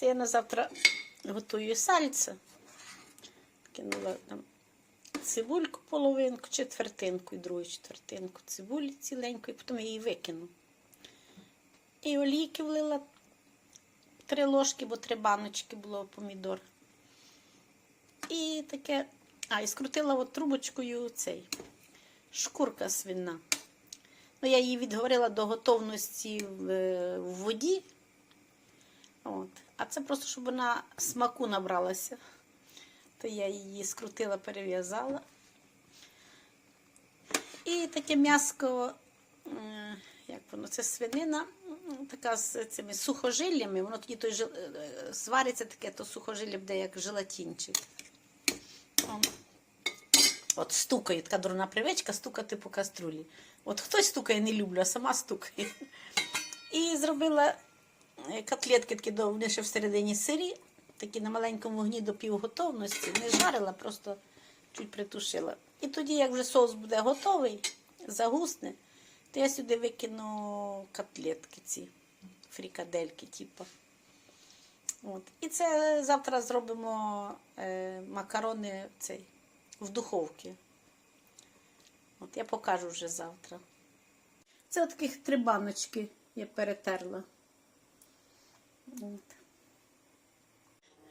Це я на завтра готую сальце. Кинула там цибульку половинку, четвертинку і другу четвертинку цибулі ціленької, потім я її викину. І олійки влила три ложки, бо три баночки було помідор. І таке, а, і скрутила от трубочкою цей шкурка свина. Ну, я її відговорила до готовності в, е, в воді. От. А це просто, щоб вона смаку набралася. То я її скрутила, перев'язала. І таке м'яско, е, як воно, це свинина, така з цими сухожиллями, воно тоді той жел- е, свариться таке, то сухожилля буде як желатинчик. О. От стукаю, така дурна привичка стукати по каструлі. От хтось стукає, не люблю, а сама стукає. І зробила е, котлетки такі вони ще всередині сирі, такі на маленькому вогні до півготовності. Не жарила, просто чуть притушила. І тоді, як вже соус буде готовий, загусне, то я сюди викину котлетки ці, фрікадельки, типу. От. І це завтра зробимо е, макарони цей, в духовці. От я покажу вже завтра. Це от таких три баночки я перетерла. От.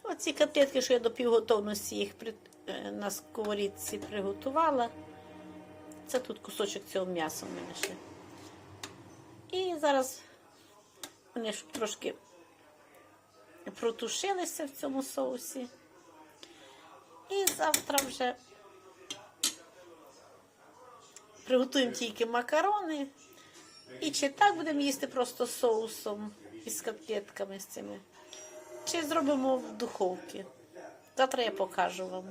Оці котлетки, що я до півготовності їх при, е, на сковорідці приготувала. Це тут кусочок цього м'яса в мене ще. І зараз вони трошки протушилися в цьому соусі. І завтра вже приготуємо тільки макарони. І чи так будемо їсти просто соусом із котлетками з цими, чи зробимо в духовці. Завтра я покажу вам.